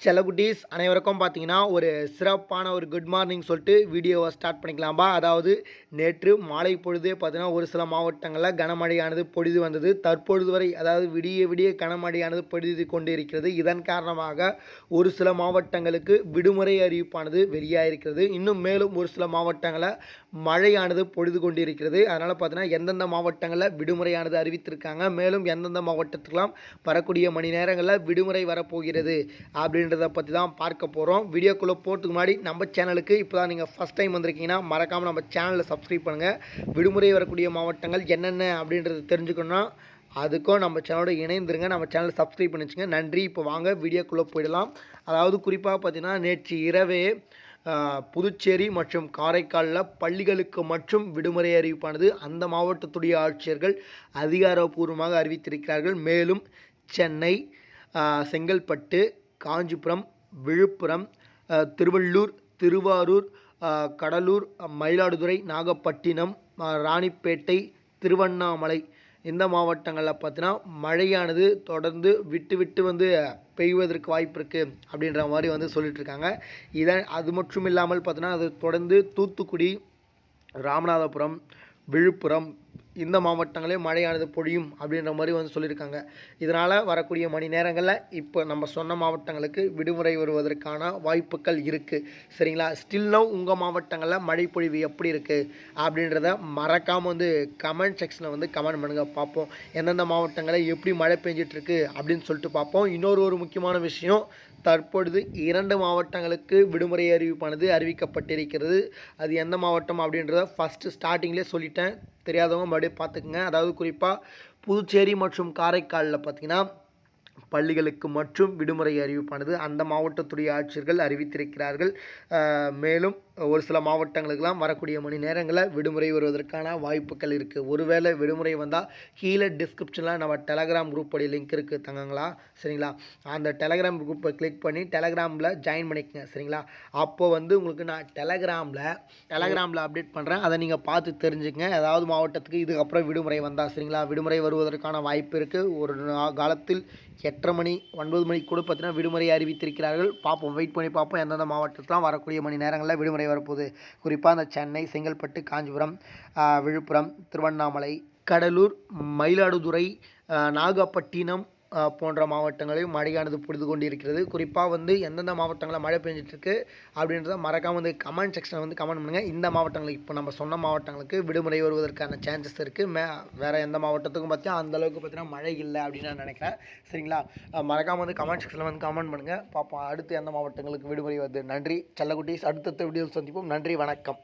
செல்லகுட்டீஸ் அனைவருக்கும் பார்த்தீங்கன்னா ஒரு சிறப்பான ஒரு குட் மார்னிங் சொல்லிட்டு வீடியோவை ஸ்டார்ட் பண்ணிக்கலாம்பா. அதாவது நேற்று மாலை பொழுதே பார்த்தீங்கன்னா ஒரு சில மாவட்டங்களில் கனமழையானது பொழுது வந்தது. தற்பொழுது வரை அதாவது விடிய விடிய கனமழையானது பொழுது கொண்டு இருக்கிறது. இதன் காரணமாக ஒரு சில மாவட்டங்களுக்கு விடுமுறை அறிவிப்பானது வெளியாகிருக்கிறது இன்னும் மேலும் ஒரு சில மாவட்டங்களில் மழையானது பொழுது கொண்டு இருக்கிறது அதனால் பார்த்தீங்கன்னா எந்தெந்த மாவட்டங்களில் விடுமுறையானது அறிவித்திருக்காங்க. மேலும் எந்தெந்த மாவட்டத்துக்கெல்லாம் வரக்கூடிய மணி நேரங்களில் விடுமுறை வரப்போகிறது அப்படின்றத பற்றி தான் பார்க்க போகிறோம் வீடியோக்குள்ளே போகிறதுக்கு முன்னாடி நம்ம சேனலுக்கு இப்போ தான் நீங்கள் ஃபஸ்ட் டைம் வந்திருக்கீங்கன்னா மறக்காமல் நம்ம சேனலை சப்ஸ்கிரைப் பண்ணுங்கள் விடுமுறை வரக்கூடிய மாவட்டங்கள் என்னென்ன அப்படின்றத தெரிஞ்சுக்கணுன்னா அதுக்கும் நம்ம சேனலோட இணைந்துருங்க. நம்ம சேனலை சப்ஸ்கிரைப் பண்ணிச்சுங்க. நன்றி. இப்போ வாங்க வீடியோக்குள்ளே போயிடலாம். அதாவது குறிப்பாக பார்த்தீங்கன்னா நேற்று இரவே புதுச்சேரி மற்றும் காரைக்காலில் பள்ளிகளுக்கு மற்றும் விடுமுறை அறிவிப்பானது அந்த மாவட்டத்துடைய ஆட்சியர்கள் அதிகாரப்பூர்வமாக அறிவித்திருக்கிறார்கள். மேலும் சென்னை செங்கல்பட்டு காஞ்சிபுரம் விழுப்புரம் திருவள்ளூர் திருவாரூர் கடலூர் மயிலாடுதுறை நாகப்பட்டினம் ராணிப்பேட்டை திருவண்ணாமலை இந்த மாவட்டங்களில் பார்த்தீங்கன்னா மழையானது தொடர்ந்து விட்டு விட்டு வந்து பெய்வதற்கு வாய்ப்பு இருக்குது அப்படின்ற மாதிரி வந்து சொல்லிட்டு இருக்காங்க இதன் அது மட்டும் இல்லாமல் பார்த்தீங்கன்னா அது தொடர்ந்து தூத்துக்குடி ராமநாதபுரம் விழுப்புரம் இந்த மாவட்டங்களே மழையானது பொழியும் அப்படின்ற மாதிரி வந்து சொல்லியிருக்காங்க. இதனால் வரக்கூடிய மணி நேரங்களில் இப்போ நம்ம சொன்ன மாவட்டங்களுக்கு விடுமுறை வருவதற்கான வாய்ப்புகள் இருக்குது சரிங்களா? ஸ்டில் நவ் உங்கள் மாவட்டங்களில் மழை பொழிவு எப்படி இருக்குது அப்படின்றத மறக்காமல் வந்து கமெண்ட் செக்ஷனில் வந்து கமெண்ட் பண்ணுங்கள் பார்ப்போம். எந்தெந்த மாவட்டங்களில் எப்படி மழை பெஞ்சிட்ருக்கு அப்படின்னு சொல்லிட்டு பார்ப்போம். இன்னொரு ஒரு முக்கியமான விஷயம் தற்பொழுது இரண்டு மாவட்டங்களுக்கு விடுமுறை அறிவிப்பானது அறிவிக்கப்பட்டிருக்கிறது. அது எந்த மாவட்டம் அப்படின்றத ஃபஸ்ட்டு ஸ்டார்டிங்லேயே சொல்லிட்டேன். தெரியாதவங்க மறுபடியும் பார்த்துக்குங்க. அதாவது குறிப்பாக புதுச்சேரி மற்றும் காரைக்காலில் பார்த்திங்கன்னா பள்ளிகளுக்கு மற்றும் விடுமுறை அறிவிப்பானது அந்த மாவட்டத்துடைய ஆட்சியர்கள் அறிவித்திருக்கிறார்கள். மேலும் ஒரு சில மாவட்டங்களுக்கெல்லாம் வரக்கூடிய மணி நேரங்களில் விடுமுறை வருவதற்கான வாய்ப்புகள் இருக்குது. ஒருவேளை விடுமுறை வந்தால் கீழே டிஸ்கிரிப்ஷனில் நம்ம டெலகிராம் குரூப் உடைய லிங்க் இருக்குது தங்கங்களா? சரிங்களா? அந்த டெலகிராம் குரூப்பை கிளிக் பண்ணி டெலகிராமில் ஜாயின் பண்ணிக்கங்க. சரிங்களா? அப்போது வந்து உங்களுக்கு நான் டெலகிராமில் டெலகிராமில் அப்டேட் பண்ணுறேன் அதை நீங்கள் பார்த்து தெரிஞ்சுக்கங்க. ஏதாவது மாவட்டத்துக்கு இதுக்கப்புறம் விடுமுறை வந்தால் சரிங்களா? விடுமுறை வருவதற்கான வாய்ப்பு இருக்குது ஒரு நா- காலத்தில் எட்டரை மணி ஒன்பது மணிக்கு கூட பார்த்தீங்கன்னா விடுமுறை அறிவித்திருக்கிறார்கள். பார்ப்போம். வெயிட் பண்ணி பார்ப்போம். எந்தெந்த மாவட்டத்துலாம் வரக்கூடிய மணி நேரங்களில் விடுமுறை வரப்போகுது. குறிப்பாக அந்த சென்னை செங்கல்பட்டு காஞ்சிபுரம் விழுப்புரம் திருவண்ணாமலை கடலூர் மயிலாடுதுறை நாகப்பட்டினம் போன்ற மாவட்டங்களையும் மழையானது பொழுது கொண்டு இருக்கிறது குறிப்பாக வந்து எந்தெந்த மாவட்டங்களில் மழை பெஞ்சிட்ருக்கு அப்படின்றத மறக்காமல் வந்து கமெண்ட் செக்ஷனில் வந்து கமெண்ட் பண்ணுங்கள் இந்த மாவட்டங்களுக்கு இப்போ நம்ம சொன்ன மாவட்டங்களுக்கு விடுமுறை வருவதற்கான சான்சஸ் இருக்குது மே வேறு எந்த மாவட்டத்துக்கும் பார்த்தா அந்த அளவுக்கு பார்த்தீங்கன்னா மழை இல்லை அப்படின்னு நான் நினைக்கிறேன். சரிங்களா? மறக்காமல் வந்து கமெண்ட் செக்ஷனில் வந்து கமெண்ட் பண்ணுங்கள் பார்ப்போம் அடுத்து எந்த மாவட்டங்களுக்கு விடுமுறை வருது. நன்றி செல்லக்குட்டீஸ் அடுத்தடுத்த வீடியோ சந்திப்போம். நன்றி வணக்கம்.